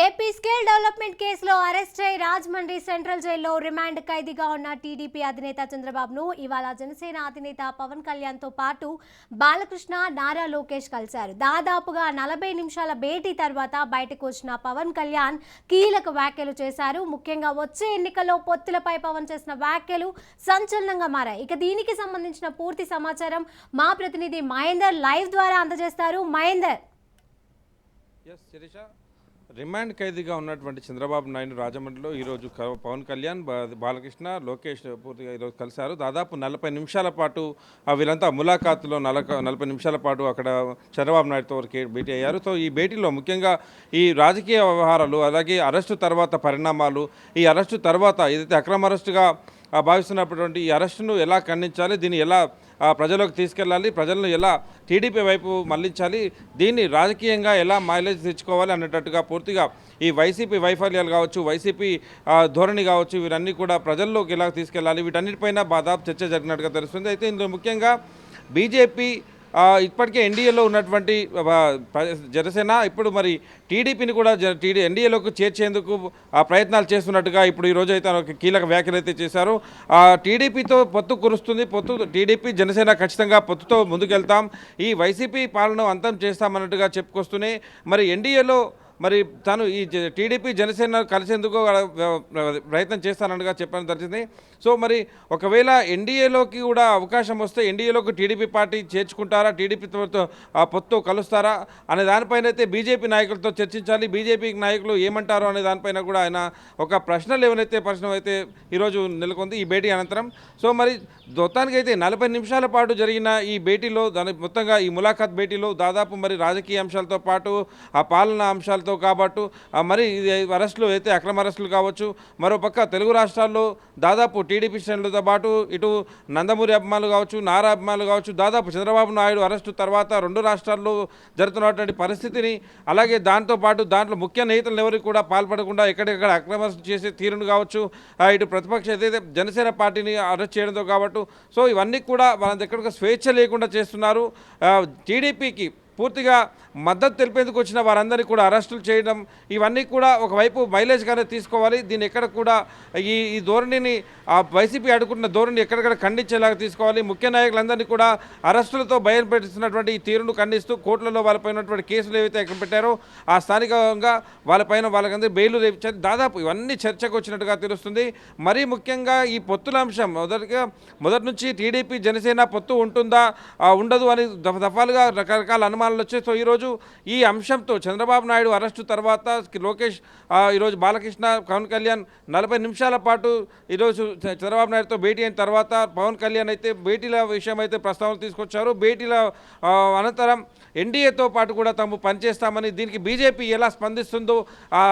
AP skill development కేసులో arrest అయి Rajahmundry central జైల్లో రిమాండ్ ఖైదీగా ఉన్న టీడీపీ అధినేత చంద్రబాబును ఇవాళ జనసేన అధినేత పవన్ కళ్యాణ్తో పాటు బాలకృష్ణ నారా లోకేష్ కలిశారు. దాదాపుగా నలభై నిమిషాల భేటీ తర్వాత బయటకు వచ్చిన పవన్ కళ్యాణ్ కీలక వ్యాఖ్యలు చేశారు. ముఖ్యంగా వచ్చే ఎన్నికల్లో పొత్తులపై పవన్ చేసిన వ్యాఖ్యలు సంచలనంగా మారాయి. ఇక దీనికి సంబంధించిన పూర్తి సమాచారం మా ప్రతినిధి మహేందర్ లైవ్ ద్వారా అందజేస్తారు. మహేందర్. రిమాండ్ ఖైదీగా ఉన్నటువంటి చంద్రబాబు నాయుడు రాజమండ్రిలో ఈరోజు పవన్ కళ్యాణ్ బాలకృష్ణ లోకేష్ పూర్తిగా ఈరోజు కలిశారు. దాదాపు నలభై నిమిషాల పాటు వీళ్ళంతా ములాఖాతులో నలక నలభై నిమిషాల పాటు అక్కడ చంద్రబాబు నాయుడుతో భేటీ అయ్యారు. సో ఈ భేటీలో ముఖ్యంగా ఈ రాజకీయ వ్యవహారాలు అలాగే అరెస్టు తర్వాత పరిణామాలు ఈ అరెస్టు తర్వాత ఏదైతే అక్రమ అరెస్టుగా భావిస్తున్నటువంటి ఈ అరెస్టును ఎలా ఖండించాలి దీన్ని ఎలా ప్రజలకు తీసుకెళ్ళాలి ప్రజలను ఎలా టీడీపీ వైపు మళ్ళించాలి దీన్ని రాజకీయంగా ఎలా మైలేజ్ తెచ్చుకోవాలి అన్నట్టుగా పూర్తిగా ఈ వైసీపీ వైఫల్యాలు కావచ్చు వైసీపీ ధోరణి కావచ్చు వీరన్నీ కూడా ప్రజల్లోకి ఎలా తీసుకెళ్ళాలి వీటన్నిటిపైన దాదాపు చర్చ జరిగినట్టుగా తెలుస్తుంది. అయితే ఇందులో ముఖ్యంగా బీజేపీ ఇప్పటికే ఎన్డీఏలో ఉన్నటువంటి జనసేన ఇప్పుడు మరి టీడీపీని కూడా జ- టీడీ ఎన్డీఏలోకి చేర్చేందుకు ప్రయత్నాలు చేస్తున్నట్టుగా ఇప్పుడు ఈ అయితే ఒక కీలక వ్యాఖ్యలు అయితే చేశారు. ఆ, టీడీపీతో పొత్తు కురుస్తుంది పొత్తు టీడీపీ జనసేన ఖచ్చితంగా పొత్తుతో ముందుకెళ్తాం. ఈ వైసీపీ పాలన అంతం చేస్తామన్నట్టుగా చెప్పుకొస్తూనే మరి ఎన్డీఏలో మరి తను ఈ జ- టీడీపీ జనసేన కలిసేందుకు ప్రయత్నం చేస్తానన్నగా చెప్పడం జరిగింది. సో మరి ఒకవేళ ఎన్డీఏలోకి కూడా అవకాశం వస్తే ఎన్డీఏలోకి టీడీపీ పార్టీ చేర్చుకుంటారా? టీడీపీతో ఆ పొత్తు కలుస్తారా? అనే దానిపైన అయితే బీజేపీ నాయకులతో చర్చించాలి. బీజేపీ నాయకులు ఏమంటారు అనే దానిపైన కూడా ఆయన ఒక ప్రశ్నలు ఏమైతే ప్రశ్న అయితే ఈరోజు నెలకొంది ఈ భేటీ అనంతరం. సో మరి మొత్తానికి అయితే నలభై నిమిషాల పాటు జరిగిన ఈ భేటీలో దాని మొత్తంగా ఈ ములాఖాత్ భేటీలో దాదాపు మరి రాజకీయ అంశాలతో పాటు ఆ పాలనా అంశాలతో కాబట్టి మరి ఇది అరెస్టులు అయితే అక్రమ అరెస్టులు కావచ్చు. మరోపక్క తెలుగు రాష్ట్రాల్లో దాదాపు టీడీపీ శ్రేణులతో పాటు ఇటు నందమూరి అభిమానులు కావచ్చు నారా అభిమానులు కావచ్చు దాదాపు చంద్రబాబు నాయుడు అరెస్టు తర్వాత రెండు రాష్ట్రాల్లో జరుగుతున్నటువంటి పరిస్థితిని అలాగే దాంతో పాటు దాంట్లో ముఖ్య నేతలు ఎవరికి కూడా పాల్పడకుండా ఎక్కడెక్కడ అక్రమ చేసే తీరును కావచ్చు ఇటు ప్రతిపక్ష ఏదైతే జనసేన పార్టీని అరెస్ట్ చేయడంతో కాబట్టి సో ఇవన్నీ కూడా వాళ్ళ దగ్గర స్వేచ్ఛ లేకుండా చేస్తున్నారు. టీడీపీకి పూర్తిగా మద్దతు తెలిపేందుకు వచ్చిన వారందరినీ కూడా అరెస్టులు చేయడం ఇవన్నీ కూడా ఒకవైపు మైలేజ్గానే తీసుకోవాలి. దీన్ని ఎక్కడ కూడా ఈ ఈ ధోరణిని ఆ వైసీపీ అడుగుతున్న ధోరణి ఎక్కడెక్కడ ఖండించేలాగా తీసుకోవాలి. ముఖ్య నాయకులందరినీ కూడా అరెస్టులతో బయలుపెట్టిస్తున్నటువంటి ఈ తీరును ఖండిస్తూ కోర్టులలో వాళ్ళపైనటువంటి కేసులు ఏవైతే ఎక్కడ పెట్టారో ఆ స్థానికంగా వాళ్ళపైన వాళ్ళకందరూ బెయిల్ రేపించారు దాదాపు ఇవన్నీ చర్చకు వచ్చినట్టుగా తెలుస్తుంది. మరీ ముఖ్యంగా ఈ పొత్తుల అంశం మొదటిగా మొదటి నుంచి టీడీపీ జనసేన పొత్తు ఉంటుందా ఉండదు అని దఫ- దఫాలుగా రకరకాల అనుమానాలు వచ్చాయి. సో ఈరోజు ఈ అంశంతో చంద్రబాబు నాయుడు అరెస్టు తర్వాత లోకేష్ ఈరోజు బాలకృష్ణ పవన్ కళ్యాణ్ నలభై నిమిషాల పాటు ఈరోజు చంద్రబాబు నాయుడుతో భేటీ అయిన తర్వాత పవన్ కళ్యాణ్ అయితే భేటీల విషయం అయితే ప్రస్తావన తీసుకొచ్చారు. భేటీల అనంతరం ఎన్డీఏతో పాటు కూడా తాము పనిచేస్తామని దీనికి బీజేపీ ఎలా స్పందిస్తుందో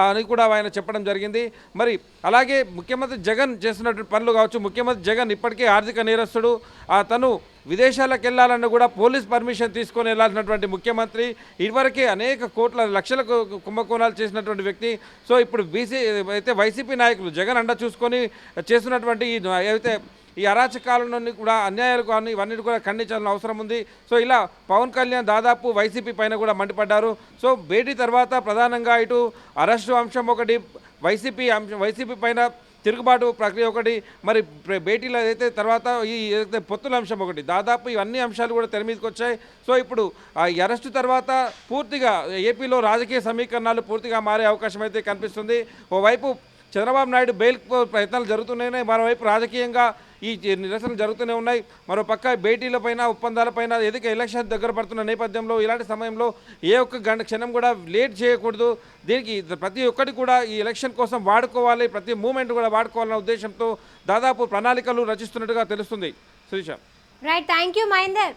అని కూడా ఆయన చెప్పడం జరిగింది. మరి అలాగే ముఖ్యమంత్రి జగన్ చేస్తున్నటువంటి పనులు కావచ్చు. ముఖ్యమంత్రి జగన్ ఇప్పటికే ఆర్థిక నేరస్తుడు. తను విదేశాలకు వెళ్ళాలన్న కూడా పోలీస్ పర్మిషన్ తీసుకొని వెళ్ళాల్సినటువంటి ముఖ్యమంత్రి ఇదివరకే అనేక కోట్ల లక్షలకు కుంభకోణాలు చేసినటువంటి వ్యక్తి. సో ఇప్పుడు బీసీ అయితే వైసీపీ నాయకులు జగన్ అండ చూసుకొని చేస్తున్నటువంటి ఈ అయితే ఈ అరాచకాలను కూడా అన్యాయాలు కానీ ఇవన్నీ కూడా ఖండించాల్సిన అవసరం ఉంది. సో ఇలా పవన్ కళ్యాణ్ దాదాపు వైసీపీ పైన కూడా మండిపడ్డారు. సో భేటీ తర్వాత ప్రధానంగా ఇటు అరెస్టు అంశం ఒకటి వైసీపీ అంశం వైసీపీ పైన తిరుగుబాటు ప్రక్రియ ఒకటి మరి భేటీలు భేటీలో ఏదైతే తర్వాత ఈ ఏదైతే పొత్తుల అంశం ఒకటి దాదాపు ఇవన్నీ అంశాలు కూడా తెర మీదకి వచ్చాయి. సో ఇప్పుడు ఆ ఈ అరెస్టు తర్వాత పూర్తిగా ఏపీలో రాజకీయ సమీకరణాలు పూర్తిగా మారే అవకాశం అయితే కనిపిస్తుంది. ఓవైపు చంద్రబాబు నాయుడు బెయిల్ ప్రయత్నాలు జరుగుతున్నాయని మరోవైపు రాజకీయంగా ఈ నిరసనలు జరుగుతూనే ఉన్నాయి. మరో పక్క భేటీలపైన ఒప్పందాలపైన ఎదుక ఎలక్షన్ దగ్గర పడుతున్న నేపథ్యంలో ఇలాంటి సమయంలో ఏ ఒక్క గంట క్షణం కూడా లేట్ చేయకూడదు. దీనికి ప్రతి ఒక్కటి కూడా ఈ ఎలక్షన్ కోసం వాడుకోవాలి ప్రతి మూమెంట్ కూడా వాడుకోవాలన్న ఉద్దేశంతో దాదాపు ప్రణాళికలు రచిస్తున్నట్టుగా తెలుస్తుంది. Sirisha right thank you Mahender